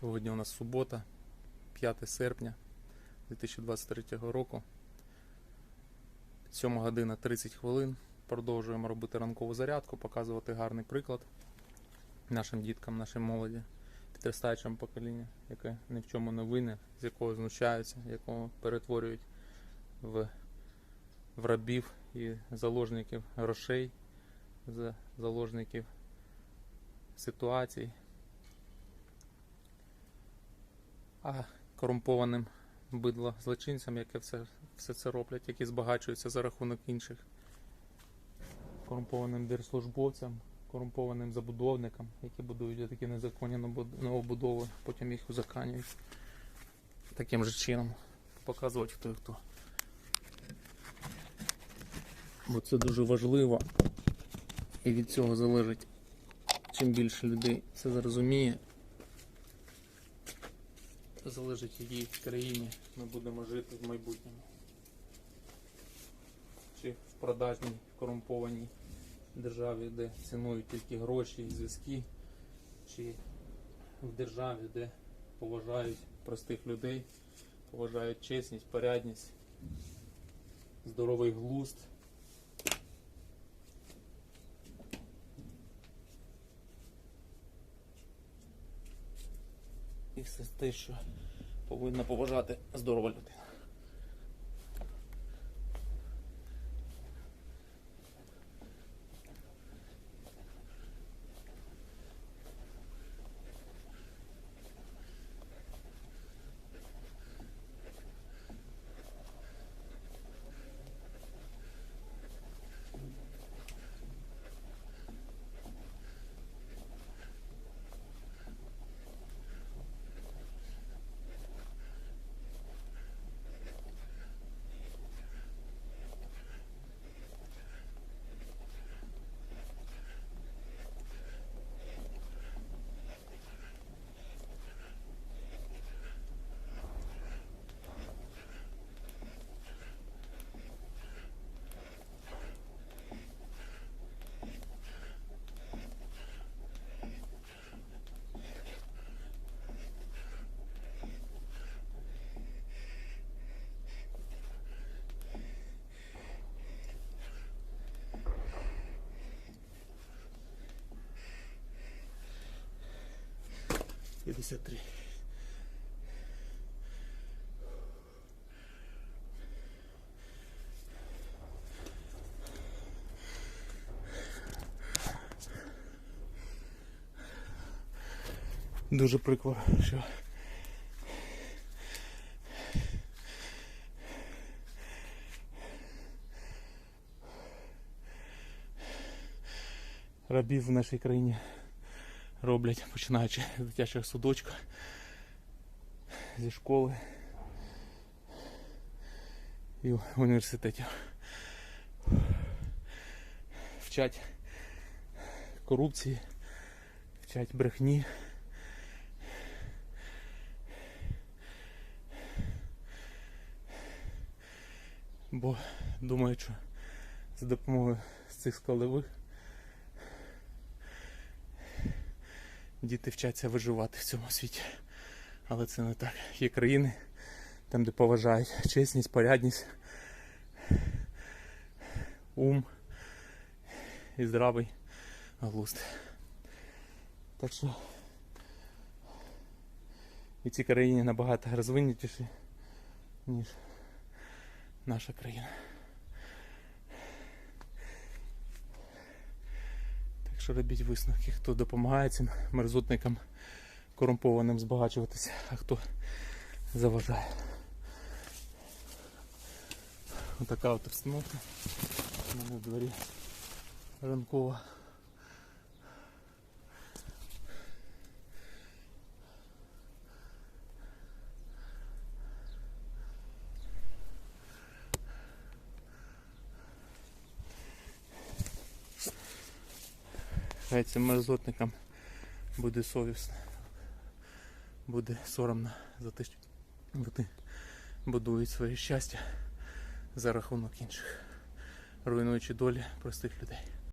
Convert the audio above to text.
Сьогодні у нас субота, 5 серпня 2023 року. 7 година 30 хвилин. Продовжуємо робити ранкову зарядку, показувати гарний приклад нашим діткам, нашій молоді, підростаючому поколінню, яке ні в чому не винне, з якого знущаються, якого перетворюють в, в рабів і заложників грошей, заложників ситуацій. А корумпованим бидло злочинцям, які все, все це роблять, які збагачуються за рахунок інших, корумпованим держслужбовцям, корумпованим забудовникам, які будують такі незаконні новобудови, потім їх узаканюють. Таким же чином показувати хто хто. Бо це дуже важливо. І від цього залежить, чим більше людей це зрозуміє, залежить, в якій країні ми будемо жити в майбутньому. Чи в продажній, корумпованій державі, де цінують тільки гроші і зв'язки, чи в державі, де поважають простих людей, поважають чесність, порядність, здоровий глузд. Все те, що повинна поважати здорова людина. П'ятдесят три. Дуже прикро, що рабів в нашій країні роблять, починаючи з дитячого судочка, зі школи і в університеті. Вчать корупції, вчать брехні. Бо думаю, що за допомогою з цих складових діти вчаться виживати в цьому світі. Але це не так. Є країни, там, де поважають чесність, порядність, ум і здравий глузд. Так що і ці країни набагато розвинутіші, ніж наша країна. Що робіть висновки, хто допомагає цим мерзотникам корумпованим збагачуватися, а хто заважає. Отака от обстановка. У мене в дворі ранкова. Хай цим мерзотникам буде совісно, буде соромно за те, що вони будують своє щастя за рахунок інших, руйнуючи долі простих людей.